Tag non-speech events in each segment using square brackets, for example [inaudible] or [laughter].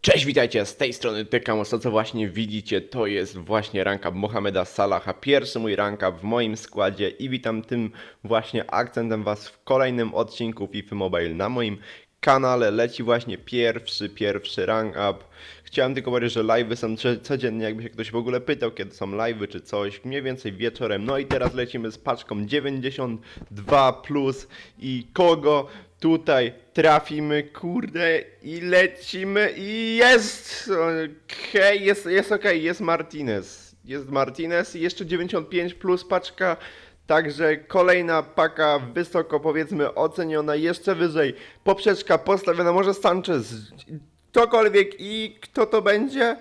Cześć, witajcie, z tej strony Tykamos, to co właśnie widzicie to jest właśnie ranka Mohameda Salaha, pierwszy mój ranka w moim składzie i witam tym właśnie akcentem was w kolejnym odcinku FIFA Mobile na moim kanale, leci właśnie pierwszy, pierwszy rank up. Chciałem tylko powiedzieć, że live'y są co- codziennie, jakby się ktoś w ogóle pytał kiedy są live'y czy coś, mniej więcej wieczorem, no i teraz lecimy z paczką 92 plus i kogo tutaj trafimy, kurde, i lecimy i jest! Okej, jest, jest okej, jest Martinez. Jest Martinez i jeszcze 95 plus paczka, także kolejna paka wysoko powiedzmy oceniona, jeszcze wyżej. Poprzeczka postawiona, może Sanchez, ktokolwiek i kto to będzie?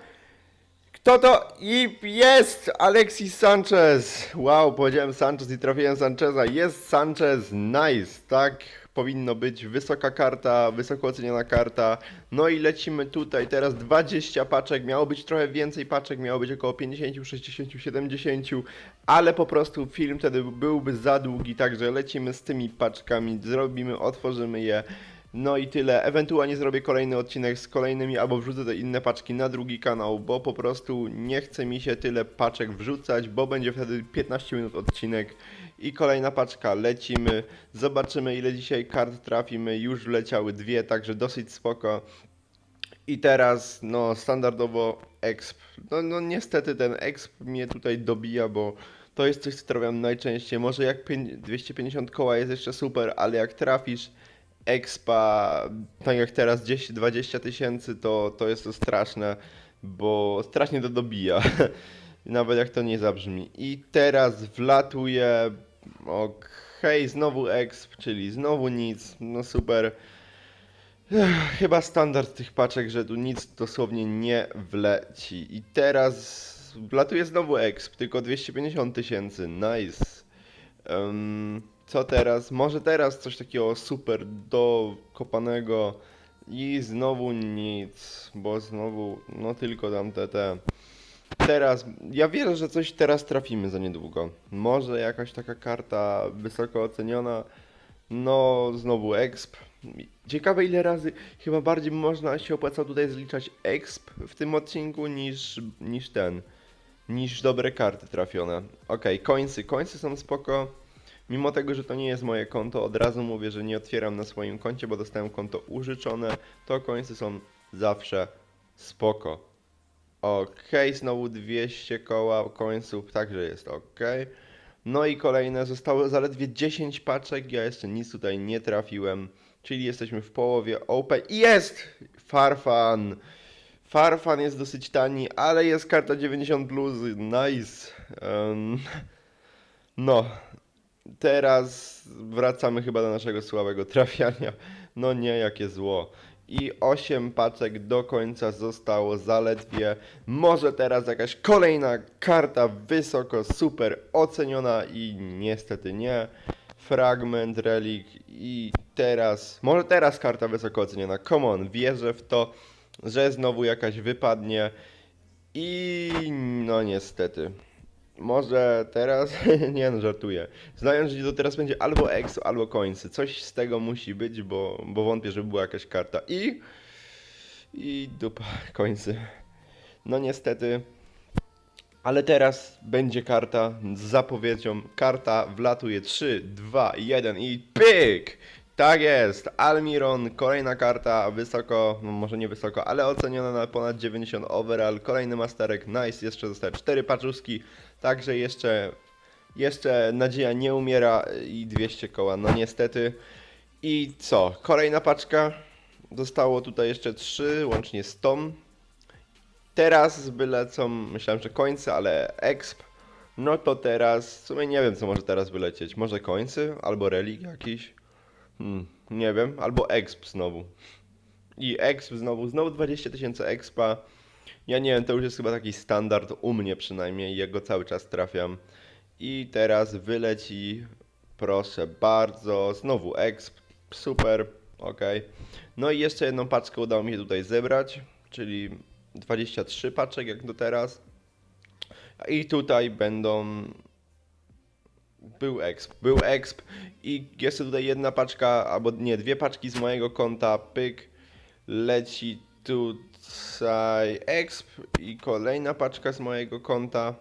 Kto to? I jest Alexis Sanchez. Wow, powiedziałem Sanchez i trafiłem Sancheza. Jest Sanchez, nice, tak? Powinno być wysoka karta, wysoko oceniona karta. No i lecimy tutaj. Teraz 20 paczek. Miało być trochę więcej paczek, miało być około 50, 60, 70, ale po prostu film wtedy byłby za długi, także lecimy z tymi paczkami, zrobimy, otworzymy je. No i tyle. Ewentualnie zrobię kolejny odcinek z kolejnymi, albo wrzucę te inne paczki na drugi kanał, bo po prostu nie chce mi się tyle paczek wrzucać, bo będzie wtedy 15 minut odcinek i kolejna paczka. Lecimy, zobaczymy ile dzisiaj kart trafimy. Już wleciały dwie, także dosyć spoko. I teraz, no, standardowo exp. No, no niestety ten exp mnie tutaj dobija, bo to jest coś, co trafiam najczęściej. Może jak pię- 250 koła jest jeszcze super, ale jak trafisz expa, tak jak teraz 10-20 tysięcy, to, to jest to straszne, bo strasznie to dobija. [laughs] Nawet jak to nie zabrzmi. I teraz wlatuje. Okej, znowu exp, czyli znowu nic. No super. Chyba standard tych paczek, że tu nic dosłownie nie wleci. I teraz wlatuje znowu exp, tylko 250 tysięcy. Nice. Em, co teraz? Może teraz coś takiego super dokopanego. I znowu nic, bo znowu, no tylko tam te, te. Teraz, ja wierzę, że coś teraz trafimy za niedługo. Może jakaś taka karta wysoko oceniona. No, znowu exp. Ciekawe ile razy, chyba bardziej można się opłaca tutaj zliczać exp w tym odcinku niż, niż ten, niż dobre karty trafione. Okej, końcy, końcy są spoko. Mimo tego, że to nie jest moje konto, od razu mówię, że nie otwieram na swoim koncie, bo dostałem konto użyczone, to końcy są zawsze spoko. Okej, znowu 200 koła końców, także jest ok. No i kolejne, zostało zaledwie 10 paczek, ja jeszcze nic tutaj nie trafiłem, czyli jesteśmy w połowie open. I Jest! Farfan! Farfan jest dosyć tani, ale jest karta 90 plus, nice. Em, no, teraz wracamy chyba do naszego słabego trafiania. No nie, jakie zło. I 8 paczek do końca zostało zaledwie. Może teraz jakaś kolejna karta wysoko, super oceniona i niestety nie. Fragment, relik i teraz, może teraz karta wysoko oceniona. Come on, wierzę w to, że znowu jakaś wypadnie. I no niestety. Może teraz? [laughs] nie no, żartuję. Znając, że to teraz będzie albo EXO, albo końcy. Coś z tego musi być, bo, bo wątpię, że była jakaś karta. I... I dupa, końcy. No niestety. Ale teraz będzie karta z zapowiedzią. Karta wlatuje 3, 2, 1 i pyk! Tak jest, Almiron, kolejna karta, wysoko, no może nie wysoko, ale oceniona na ponad 90 overall, kolejny masterek, nice, jeszcze zostały 4 paczuski, także jeszcze, jeszcze nadzieja nie umiera i 200 koła, no niestety. I co, kolejna paczka, zostało tutaj jeszcze 3, łącznie 100. Teraz wylecą, myślałem, że końce, ale exp, no to teraz, w sumie nie wiem co może teraz wylecieć, może końcy, albo relik jakiś. Hmm, nie wiem, albo exp znowu. I exp znowu, znowu 20 tysięcy expa. Ja nie wiem, to już jest chyba taki standard u mnie przynajmniej, jego cały czas trafiam. I teraz wyleci, proszę bardzo, znowu exp, super, ok. No i jeszcze jedną paczkę udało mi się tutaj zebrać, czyli 23 paczek jak do teraz. I tutaj będą był exp, był exp i jeszcze tutaj jedna paczka, albo nie, dwie paczki z mojego konta, pyk, leci tu Tutaj exp i kolejna paczka z mojego konta.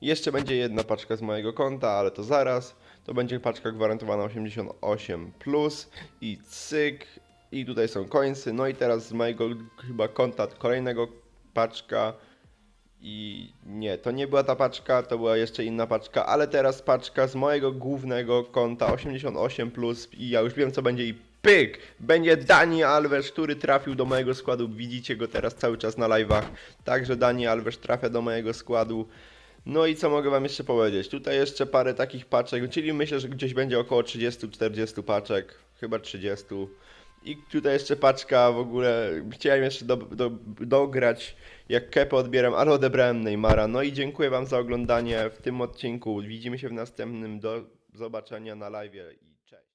Jeszcze będzie jedna paczka z mojego konta, ale to zaraz. To będzie paczka gwarantowana 88 plus i cyk. I tutaj są końcy. No i teraz z mojego chyba konta kolejnego paczka. I nie, to nie była ta paczka, to była jeszcze inna paczka, ale teraz paczka z mojego głównego konta 88 plus i ja już wiem co będzie i pyk! Będzie Dani Alves, który trafił do mojego składu. Widzicie go teraz cały czas na live'ach. Także Dani Alves trafia do mojego składu. No i co mogę wam jeszcze powiedzieć? Tutaj jeszcze parę takich paczek, czyli myślę, że gdzieś będzie około 30-40 paczek, chyba 30. I tutaj jeszcze paczka w ogóle. Chciałem jeszcze do, do, dograć, jak kepę odbieram, ale odebrałem Neymara. No i dziękuję Wam za oglądanie w tym odcinku. Widzimy się w następnym. Do zobaczenia na live.